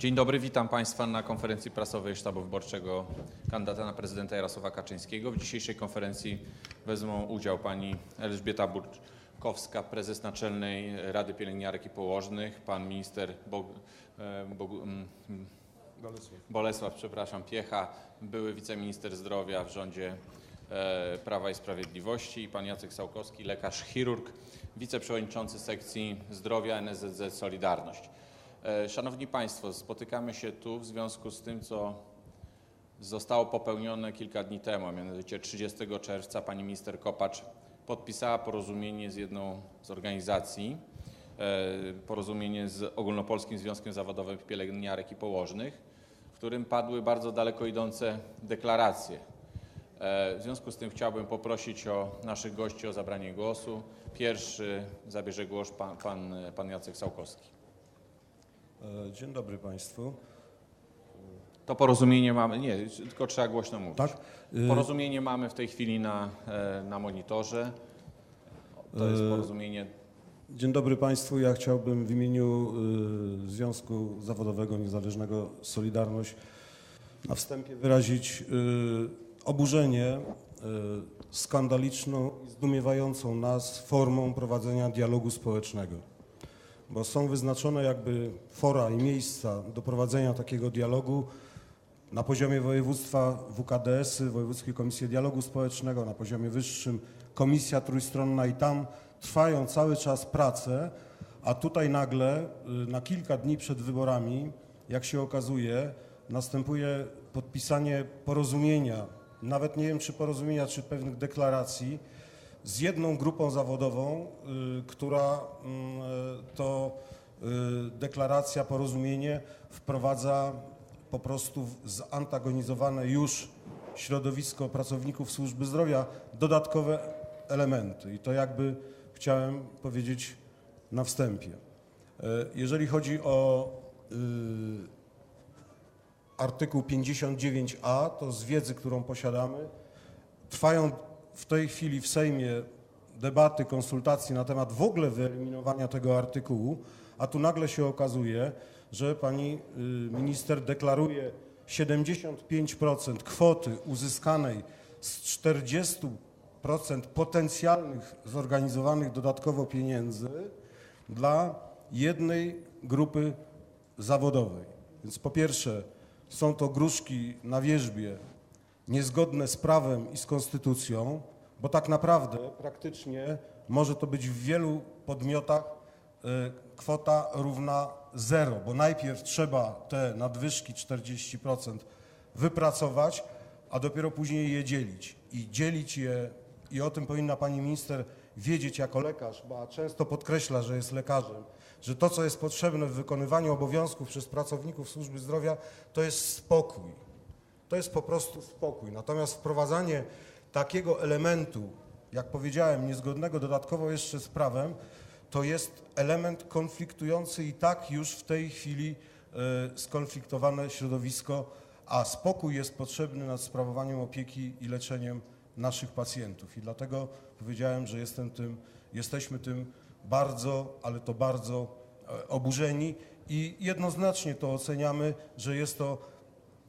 Dzień dobry, witam Państwa na konferencji prasowej Sztabu Wyborczego kandydata na prezydenta Jarosława Kaczyńskiego. W dzisiejszej konferencji wezmą udział pani Elżbieta Burczkowska, prezes Naczelnej Rady Pielęgniarek i Położnych, pan minister Bog, e, Bog, Bolesław. Bolesław, przepraszam, Piecha, były wiceminister zdrowia w rządzie e, Prawa i Sprawiedliwości i pan Jacek Sałkowski, lekarz chirurg, wiceprzewodniczący sekcji zdrowia NSZZ Solidarność. E, Szanowni Państwo, spotykamy się tu w związku z tym, co zostało popełnione kilka dni temu, a mianowicie 30 czerwca pani minister Kopacz podpisała porozumienie z jedną z organizacji, e, porozumienie z Ogólnopolskim Związkiem Zawodowym Pielęgniarek i Położnych, w którym padły bardzo daleko idące deklaracje. E, W związku z tym chciałbym poprosić o naszych gości o zabranie głosu. Pierwszy zabierze głos pan, pan, pan Jacek Sałkowski. E, Dzień dobry Państwu. To porozumienie mamy, nie, tylko trzeba głośno mówić. Tak? y, Porozumienie mamy w tej chwili na, e, na monitorze. To jest E, porozumienie. Dzień dobry Państwu. Ja chciałbym w imieniu y, Związku Zawodowego Niezależnego Solidarność na wstępie wyrazić y, oburzenie y, skandaliczną i zdumiewającą nas formą prowadzenia dialogu społecznego. Bo są wyznaczone jakby fora i miejsca do prowadzenia takiego dialogu na poziomie województwa WKDS-y, Wojewódzkie Komisje Dialogu Społecznego, na poziomie wyższym Komisja Trójstronna i tam trwają cały czas prace, a tutaj nagle y, na kilka dni przed wyborami, jak się okazuje, następuje podpisanie porozumienia, nawet nie wiem czy porozumienia, czy pewnych deklaracji z jedną grupą zawodową, y, która mm, y, to y, deklaracja, porozumienie wprowadza po prostu zantagonizowane już środowisko pracowników służby zdrowia dodatkowe elementy. I to jakby chciałem powiedzieć na wstępie. E, Jeżeli chodzi o artykuł 59a, to z wiedzy, którą posiadamy, trwają w tej chwili w Sejmie debaty, konsultacje na temat w ogóle wyeliminowania tego artykułu, a tu nagle się okazuje, że pani y, minister deklaruje 75% kwoty uzyskanej z 40% potencjalnych zorganizowanych dodatkowo pieniędzy dla jednej grupy zawodowej. Więc po pierwsze są to gruszki na wierzbie niezgodne z prawem i z konstytucją, bo tak naprawdę praktycznie może to być w wielu podmiotach e, kwota równa zero, bo najpierw trzeba te nadwyżki 40% wypracować, a dopiero później je dzielić. I dzielić je, i o tym powinna pani minister wiedzieć jako lekarz, bo często podkreśla, że jest lekarzem, że to, co jest potrzebne w wykonywaniu obowiązków przez pracowników służby zdrowia, to jest spokój. To jest po prostu spokój. Natomiast wprowadzanie takiego elementu, jak powiedziałem, niezgodnego dodatkowo jeszcze z prawem, to jest element konfliktujący i tak już w tej chwili e, skonfliktowane środowisko, a spokój jest potrzebny nad sprawowaniem opieki i leczeniem naszych pacjentów. I dlatego powiedziałem, że jestem tym, jesteśmy tym bardzo, ale to bardzo e, oburzeni i jednoznacznie to oceniamy, że jest to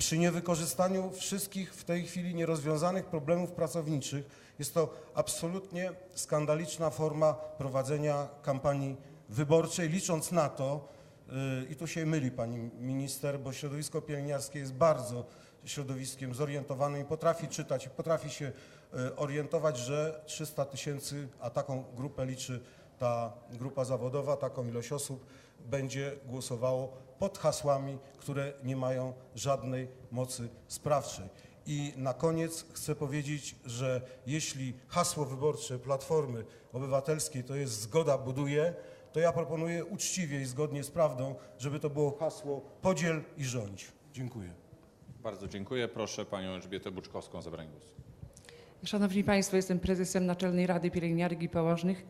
przy niewykorzystaniu wszystkich w tej chwili nierozwiązanych problemów pracowniczych jest to absolutnie skandaliczna forma prowadzenia kampanii wyborczej, licząc na to, yy, i tu się myli pani minister, bo środowisko pielęgniarskie jest bardzo środowiskiem zorientowanym i potrafi czytać, potrafi się yy, orientować, że 300 tysięcy, a taką grupę liczy ta grupa zawodowa, taką ilość osób będzie głosowało pod hasłami, które nie mają żadnej mocy sprawczej. I na koniec chcę powiedzieć, że jeśli hasło wyborcze Platformy Obywatelskiej to jest zgoda buduje, to ja proponuję uczciwie i zgodnie z prawdą, żeby to było hasło podziel i rządź. Dziękuję. Bardzo dziękuję. Proszę panią Elżbietę Buczkowską o zabranie głosu. Szanowni Państwo, jestem prezesem Naczelnej Rady Pielęgniarek i Położnych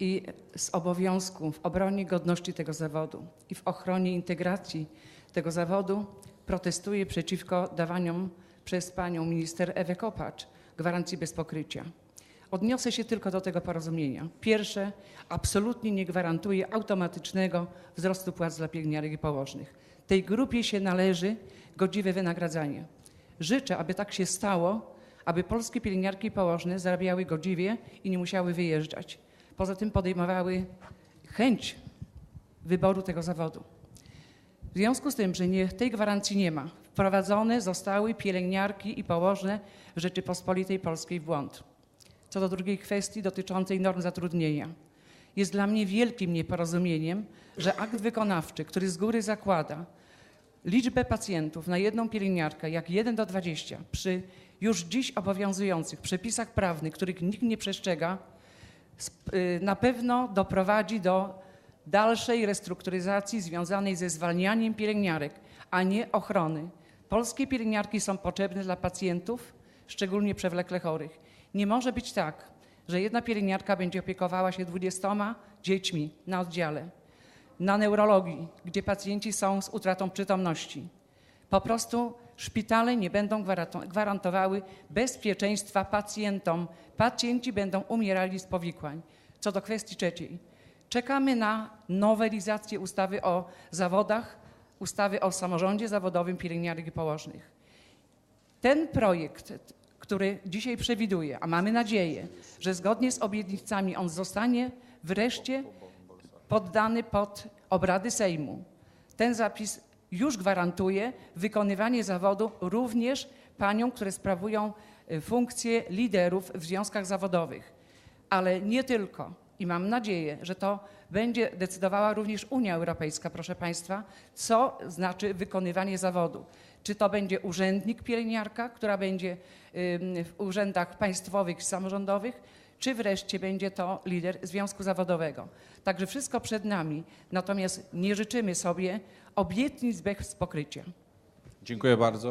i z obowiązku w obronie godności tego zawodu i w ochronie integracji tego zawodu protestuję przeciwko dawaniom przez panią minister Ewę Kopacz gwarancji bez pokrycia. Odniosę się tylko do tego porozumienia. Pierwsze, absolutnie nie gwarantuje automatycznego wzrostu płac dla pielęgniarek i położnych. Tej grupie się należy godziwe wynagradzanie. Życzę, aby tak się stało, aby polskie pielęgniarki i położne zarabiały godziwie i nie musiały wyjeżdżać. Poza tym podejmowały chęć wyboru tego zawodu. W związku z tym, że nie, tej gwarancji nie ma, wprowadzone zostały pielęgniarki i położne w Rzeczypospolitej Polskiej w błąd. Co do drugiej kwestii dotyczącej norm zatrudnienia. Jest dla mnie wielkim nieporozumieniem, że akt wykonawczy, który z góry zakłada liczbę pacjentów na jedną pielęgniarkę jak 1 do 20 przy już dziś obowiązujących przepisach prawnych, których nikt nie przestrzega, na pewno doprowadzi do dalszej restrukturyzacji związanej ze zwalnianiem pielęgniarek, a nie ochrony. Polskie pielęgniarki są potrzebne dla pacjentów, szczególnie przewlekle chorych. Nie może być tak, że jedna pielęgniarka będzie opiekowała się 20 dziećmi na oddziale, na neurologii, gdzie pacjenci są z utratą przytomności. Po prostu szpitale nie będą gwarantowały bezpieczeństwa pacjentom. Pacjenci będą umierali z powikłań. Co do kwestii trzeciej. Czekamy na nowelizację ustawy o zawodach, ustawy o samorządzie zawodowym pielęgniarek i położnych. Ten projekt, który dzisiaj przewiduje, a mamy nadzieję, że zgodnie z obietnicami on zostanie wreszcie poddany pod obrady Sejmu. Ten zapis już gwarantuje wykonywanie zawodu również paniom, które sprawują y, funkcje liderów w związkach zawodowych. Ale nie tylko. I mam nadzieję, że to będzie decydowała również Unia Europejska, proszę Państwa, co znaczy wykonywanie zawodu. Czy to będzie urzędnik pielęgniarka, która będzie w urzędach państwowych, samorządowych, czy wreszcie będzie to lider związku zawodowego. Także wszystko przed nami, natomiast nie życzymy sobie obietnic bez pokrycia. Dziękuję bardzo.